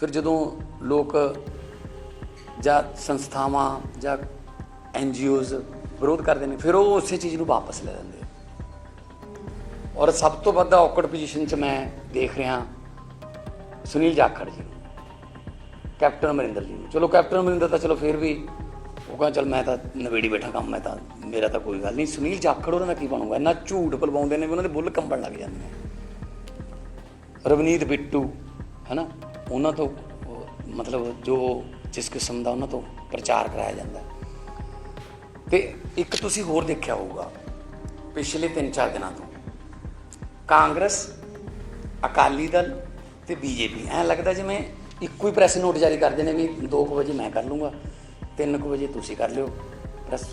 ਫਿਰ ਜਦੋਂ ਲੋਕ ਜਾਂ ਸੰਸਥਾਵਾਂ ਜਾਂ ਐਨ ਐਨਜੀਓਜ਼ ਵਿਰੋਧ ਕਰਦੇ ਨੇ, ਫਿਰ ਉਹ ਉਸੇ ਚੀਜ਼ ਨੂੰ ਵਾਪਸ ਲੈ ਲੈਂਦੇ ਔਰ ਸਭ ਤੋਂ ਵੱਧ ਔਕੜ ਪੋਜੀਸ਼ਨ 'ਚ ਮੈਂ ਦੇਖ ਰਿਹਾ ਸੁਨੀਲ ਜਾਖੜ ਜੀ ਨੂੰ, ਕੈਪਟਨ ਅਮਰਿੰਦਰ ਜੀ ਨੂੰ। ਚਲੋ ਕੈਪਟਨ ਅਮਰਿੰਦਰ ਤਾਂ ਚਲੋ ਫਿਰ ਵੀ ਉਹ ਕਹਿੰਦਾ, ਚਲ ਮੈਂ ਤਾਂ ਨਵੇੜੀ ਬੈਠਾ ਕੰਮ, ਮੈਂ ਤਾਂ, ਮੇਰਾ ਤਾਂ ਕੋਈ ਗੱਲ ਨਹੀਂ। ਸੁਨੀਲ ਜਾਖੜ ਉਹਨਾਂ ਦਾ ਕੀ ਬਣੂਗਾ? ਇੰਨਾ ਝੂਠ ਬਲਵਾਉਂਦੇ ਨੇ ਵੀ ਉਹਨਾਂ ਦੇ ਬੁੱਲ ਕੰਬਣ ਲੱਗ ਜਾਂਦੇ ਨੇ। ਰਵਨੀਤ ਬਿੱਟੂ, ਹੈਨਾ? ਉਹਨਾਂ ਤੋਂ ਮਤਲਬ ਜੋ ਜਿਸ ਕਿਸਮ ਦਾ ਉਹਨਾਂ ਤੋਂ ਪ੍ਰਚਾਰ ਕਰਾਇਆ ਜਾਂਦਾ। ਤੇ ਇੱਕ ਤੁਸੀਂ ਹੋਰ ਦੇਖਿਆ ਹੋਊਗਾ, ਪਿਛਲੇ 3-4 ਦਿਨਾਂ ਤੋਂ। ਕਾਂਗਰਸ, ਅਕਾਲੀ ਦਲ ਤੇ ਬੀਜੇਪੀ। ਐਂ ਲੱਗਦਾ ਜਿਵੇਂ ਇੱਕੋ ਹੀ ਪ੍ਰੈਸ ਨੋਟ ਜਾਰੀ ਕਰਦੇ ਨੇ ਵੀ 2 ਵਜੇ ਮੈਂ ਕਰ ਲੂੰਗਾ 3 ਵਜੇ ਤੁਸੀਂ ਕਰ ਲਿਓ। ਪ੍ਰੈਸ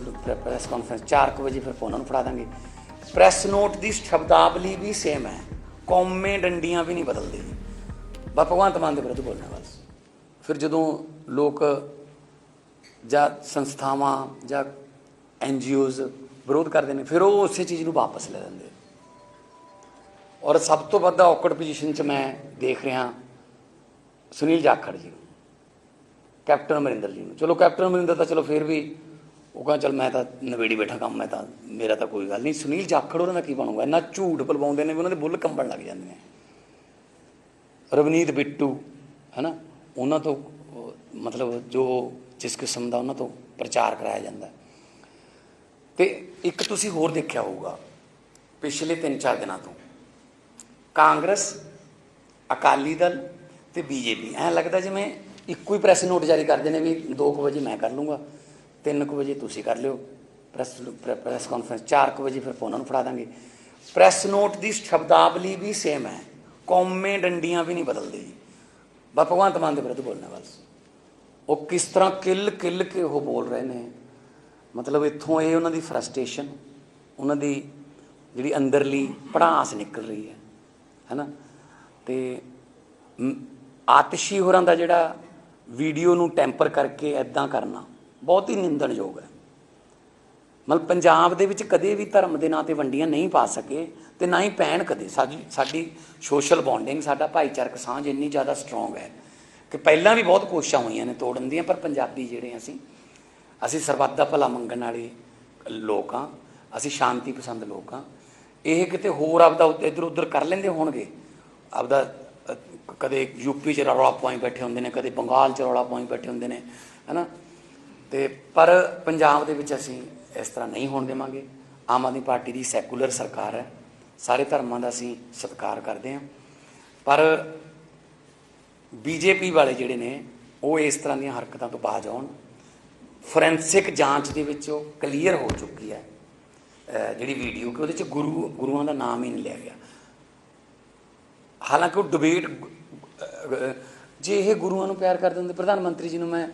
ਪ੍ਰੈਸ ਕਾਨਫਰੰਸ 4 ਵਜੇ ਫਿਰ ਉਹਨਾਂ ਨੂੰ ਫੜਾ ਦਾਂਗੇ। ਪ੍ਰੈਸ ਨੋਟ ਦੀ ਸ਼ਬਦਾਵਲੀ ਵੀ ਸੇਮ ਹੈ। ਕੌਮੇ ਡੰਡੀਆਂ ਵੀ ਨਹੀਂ ਬਦਲਦੀ। ਬਸ ਭਗਵੰਤ ਮਾਨ ਦੇ ਵਿਰੁੱਧ ਬੋਲਣਾ ਬਸ। ਫਿਰ ਜਦੋਂ ਲੋਕ ਜਾਂ ਸੰਸਥਾਵਾਂ ਜਾਂ ਐਨ ਐਨਜੀਓਜ਼ ਵਿਰੋਧ ਕਰਦੇ ਨੇ, ਫਿਰ ਉਹ ਉਸੇ ਚੀਜ਼ ਨੂੰ ਵਾਪਸ ਲੈ ਲੈਂਦੇ ਔਰ ਸਭ ਤੋਂ ਵੱਧ ਔਕੜ ਪੋਜੀਸ਼ਨ 'ਚ ਮੈਂ ਦੇਖ ਰਿਹਾ ਸੁਨੀਲ ਜਾਖੜ ਜੀ ਨੂੰ, ਕੈਪਟਨ ਅਮਰਿੰਦਰ ਜੀ ਨੂੰ। ਚਲੋ ਕੈਪਟਨ ਅਮਰਿੰਦਰ ਤਾਂ ਚਲੋ ਫਿਰ ਵੀ ਉਹ ਕਹਿੰਦਾ, ਚਲ ਮੈਂ ਤਾਂ ਨਵੇੜੀ ਬੈਠਾ ਕੰਮ, ਮੈਂ ਤਾਂ, ਮੇਰਾ ਤਾਂ ਕੋਈ ਗੱਲ ਨਹੀਂ। ਸੁਨੀਲ ਜਾਖੜ ਉਹਨਾਂ ਦਾ ਕੀ ਬਣੂਗਾ? ਇੰਨਾ ਝੂਠ ਬਲਵਾਉਂਦੇ ਨੇ ਵੀ ਉਹਨਾਂ ਦੇ ਬੁੱਲ ਕੰਬਣ ਲੱਗ ਜਾਂਦੇ ਨੇ। ਰਵਨੀਤ ਬਿੱਟੂ, ਹੈਨਾ, ਉਹਨਾਂ ਤੋਂ, ਮਤਲਬ ਜੋ ਜਿਸ ਕਿਸਮ ਦਾ ਉਹਨਾਂ ਤੋਂ ਪ੍ਰਚਾਰ ਕਰਾਇਆ ਜਾਂਦਾ। ਤੇ ਇੱਕ ਤੁਸੀਂ ਹੋਰ ਦੇਖਿਆ ਹੋਊਗਾ, ਪਿਛਲੇ 3-4 ਦਿਨਾਂ ਤੋਂ, ਕਾਂਗਰਸ, ਅਕਾਲੀ ਦਲ ਤੇ ਬੀਜੇਪੀ। ਐਂ ਲੱਗਦਾ ਜਿਵੇਂ ਇੱਕੋ ਹੀ ਪ੍ਰੈਸ ਨੋਟ ਜਾਰੀ ਕਰਦੇ ਨੇ ਵੀ 2 ਵਜੇ ਮੈਂ ਕਰ ਲੂੰਗਾ 3 ਵਜੇ ਤੁਸੀਂ ਕਰ ਲਿਓ। ਪ੍ਰੈਸ ਪ੍ਰੈਸ ਕਾਨਫਰੰਸ 4 ਵਜੇ ਫਿਰ ਉਹਨਾਂ ਨੂੰ ਫੜਾ ਦਾਂਗੇ। ਪ੍ਰੈਸ ਨੋਟ ਦੀ ਸ਼ਬਦਾਵਲੀ ਵੀ ਸੇਮ ਹੈ। ਕੌਮੇ ਡੰਡੀਆਂ ਵੀ ਨਹੀਂ ਬਦਲਦੀ ਬਸ ਭਗਵੰਤ ਮਾਨ ਦੇ ਵਿਰੁੱਧ ਬੋਲਣਾ ਬਸ। ਉਹ ਕਿਸ ਤਰ੍ਹਾਂ ਕਿੱਲ ਕਿੱਲ ਕੇ ਉਹ ਬੋਲ ਰਹੇ ਨੇ। ਮਤਲਬ ਇੱਥੋਂ ਇਹ ਉਹਨਾਂ ਦੀ ਫਰਸਟ੍ਰੇਸ਼ਨ ਉਹਨਾਂ ਦੀ ਜਿਹੜੀ ਅੰਦਰਲੀ ਪੜਾਸ ਨਿਕਲ ਰਹੀ ਹੈ ਹੈਨਾ? ਤੇ ਮ, ਆਤਿਸ਼ੀ ਹੋਰਾਂ ਦਾ ਜਿਹੜਾ ਵੀਡੀਓ ਨੂੰ ਟੈਂਪਰ ਕਰਕੇ ਐਦਾਂ ਕਰਨਾ ਬਹੁਤ ਹੀ ਨਿੰਦਣਯੋਗ ਹੈ। ਮਤਲਬ ਪੰਜਾਬ ਦੇ ਵਿੱਚ ਕਦੇ ਵੀ ਧਰਮ ਦੇ ਨਾਂ ਤੇ ਵੰਡੀਆਂ ਨਹੀਂ ਪਾ ਸਕੇ ਤੇ ਨਾ ਹੀ ਪੈਣ ਕਦੇ। ਸਾਡੀ ਸਾਡੀ ਸੋਸ਼ਲ ਬੌਂਡਿੰਗ ਸਾਡਾ ਭਾਈਚਾਰਕ ਸਾਂਝ ਇੰਨੀ ਜ਼ਿਆਦਾ ਸਟਰੋਂਗ ਹੈ ਕਿ ਪਹਿਲਾਂ ਵੀ ਬਹੁਤ ਕੋਸ਼ਿਸ਼ਾਂ ਹੋਈਆਂ ਨੇ ਤੋੜਨ ਦੀਆਂ ਪਰ ਪੰਜਾਬੀ ਜਿਹੜੇ ਅਸੀਂ ਅਸੀਂ ਸਰਬੱਤ ਦਾ ਭਲਾ ਮੰਗਣ ਵਾਲੇ ਲੋਕ ਹਾਂ ਅਸੀਂ ਸ਼ਾਂਤੀ ਪਸੰਦ ਲੋਕ ਹਾਂ। ਇਹ ਕਿਤੇ ਹੋਰ ਆਪਦਾ ਇੱਧਰ ਉੱਧਰ ਕਰ ਲੈਂਦੇ ਹੋਣਗੇ। ਆਪਦਾ ਅ, ਕਦੇ ਯੂਪੀ ਚ ਰੌਲਾ ਪਾਈ ਬੈਠੇ ਹੁੰਦੇ ਨੇ ਕਦੇ ਬੰਗਾਲ ਚ ਰੌਲਾ ਪਾਈ ਬੈਠੇ ਹੁੰਦੇ ਨੇ ਹੈਨਾ? ਤੇ ਪਰ ਪੰਜਾਬ ਦੇ ਵਿੱਚ ਅਸੀਂ ਇਸ ਤਰ੍ਹਾਂ ਨਹੀਂ ਹੋਣ ਦੇਵਾਂਗੇ। ਆਮ ਆਦਮੀ ਪਾਰਟੀ ਦੀ ਸੈਕੂਲਰ ਸਰਕਾਰ ਹੈ। ਸਾਰੇ ਧਰਮਾਂ ਦਾ ਅਸੀਂ ਸਤਿਕਾਰ ਕਰਦੇ ਹਾਂ। ਪਰ ਬੀਜੇਪੀ ਵਾਲੇ ਜਿਹੜੇ ਨੇ, ਉਹ ਇਸ ਤਰ੍ਹਾਂ ਦੀਆਂ ਹਰਕਤਾਂ ਤੋਂ ਬਾਜ ਆਉਣ। ਫੋਰੈਂਸਿਕ ਜਾਂਚ ਦੇ ਵਿੱਚ ਉਹ ਕਲੀਅਰ ਹੋ ਚੁੱਕੀ ਹੈ। ਜਿਹੜੀ ਵੀਡੀਓ ਕਿ ਉਹਦੇ ਚ ਗੁਰੂ, ਗੁਰੂਆਂ ਦਾ ਨਾਮ ਹੀ ਨਹੀਂ ਲਿਆ ਗਿਆ। ਹਾਲਾਂਕਿ ਉਹ ਡਿਬੇਟ ਜੇ ਇਹ ਗੁਰੂਆਂ ਨੂੰ ਪਿਆਰ ਕਰਦੇ ਹੁੰਦੇ, ਪ੍ਰਧਾਨ ਮੰਤਰੀ ਜੀ ਨੂੰ ਮੈਂ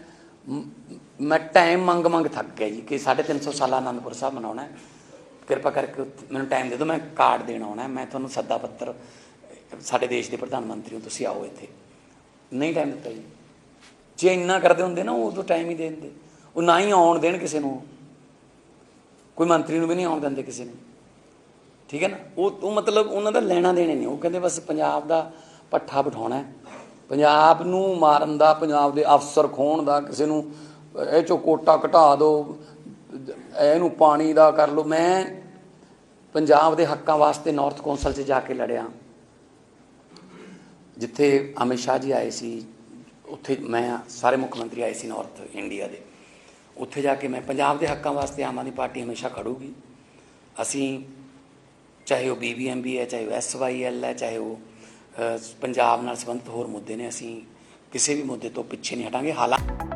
ਮੈਂ ਟਾਈਮ ਮੰਗ ਮੰਗ ਥੱਕ ਗਿਆ ਜੀ, ਕਿ 350 ਸਾਲਾ ਆਨੰਦਪੁਰ ਸਾਹਿਬ ਮਨਾਉਣਾ ਕਿਰਪਾ ਕਰਕੇ ਮੈਨੂੰ ਟਾਈਮ ਦੇ ਦਿਓ, ਮੈਂ ਕਾਰਡ ਦੇਣ ਆਉਣਾ ਮੈਂ ਤੁਹਾਨੂੰ ਸੱਦਾ ਪੱਤਰ, ਸਾਡੇ ਦੇਸ਼ ਦੇ ਪ੍ਰਧਾਨ ਮੰਤਰੀ ਹੋ, ਤੁਸੀਂ ਆਓ ਇੱਥੇ। ਨਹੀਂ ਟਾਈਮ ਦਿੱਤਾ ਜੀ। ਜੇ ਇੰਨਾ ਕਰਦੇ ਹੁੰਦੇ ਨਾ ਉਹ ਉਦੋਂ ਟਾਈਮ ਹੀ ਦੇ ਦਿੰਦੇ। ਉਹ ਨਾ ਹੀ ਆਉਣ ਦੇਣ ਕਿਸੇ ਨੂੰ। ਕੋਈ ਮੰਤਰੀ ਨੂੰ ਵੀ ਨਹੀਂ ਆਉਣ ਦਿੰਦੇ ਕਿਸੇ ਨੂੰ। ਠੀਕ ਹੈ ਨਾ? ਉਹ ਉਹ ਮਤਲਬ ਉਹਨਾਂ ਦਾ ਲੈਣਾ ਦੇਣੇ ਨਹੀਂ। ਉਹ ਕਹਿੰਦੇ ਬਸ ਪੰਜਾਬ ਦਾ ਪੱਠਾ ਬਿਠਾਉਣਾ ਪੰਜਾਬ ਨੂੰ ਮਾਰਨ ਦਾ, ਪੰਜਾਬ ਦੇ ਅਫਸਰ ਖੋਣ ਦਾ, ਕਿਸੇ ਨੂੰ ਇਹ ਚੋਂ ਕੋਟਾ ਘਟਾ ਦਿਓ ਇਹਨੂੰ ਪਾਣੀ ਦਾ ਕਰ ਲਓ। ਮੈਂ ਪੰਜਾਬ ਦੇ ਹੱਕਾਂ ਵਾਸਤੇ ਨਾਰਥ ਕੌਂਸਲ 'ਚ ਜਾ ਕੇ ਲੜਿਆ। ਜਿੱਥੇ ਅਮਿਤ ਸ਼ਾਹ ਜੀ ਆਏ ਸੀ, ਉੱਥੇ ਮੈਂ ਸਾਰੇ ਮੁੱਖ ਮੰਤਰੀ ਆਏ ਸੀ ਨਾਰਥ ਇੰਡੀਆ ਦੇ। ਉੱਥੇ ਜਾ ਕੇ ਮੈਂ ਪੰਜਾਬ ਦੇ ਹੱਕਾਂ ਵਾਸਤੇ ਆਮ ਆਦਮੀ ਪਾਰਟੀ ਹਮੇਸ਼ਾ ਖੜੂਗੀ। ਅਸੀਂ ਚਾਹੇ ਉਹ ਬੀਬੀਐਮਬੀ ਹੈ, ਚਾਹੇ ਉਹ ਐਸਵਾਈਐਲ ਹੈ, ਚਾਹੇ ਉਹ ਪੰਜਾਬ ਨਾਲ ਸੰਬੰਧਿਤ ਹੋਰ ਮੁੱਦੇ ਨੇ, ਅਸੀਂ ਕਿਸੇ ਵੀ ਮੁੱਦੇ ਤੋਂ ਪਿੱਛੇ ਨਹੀਂ ਹਟਾਂਗੇ। ਹਾਲਾਂਕਿ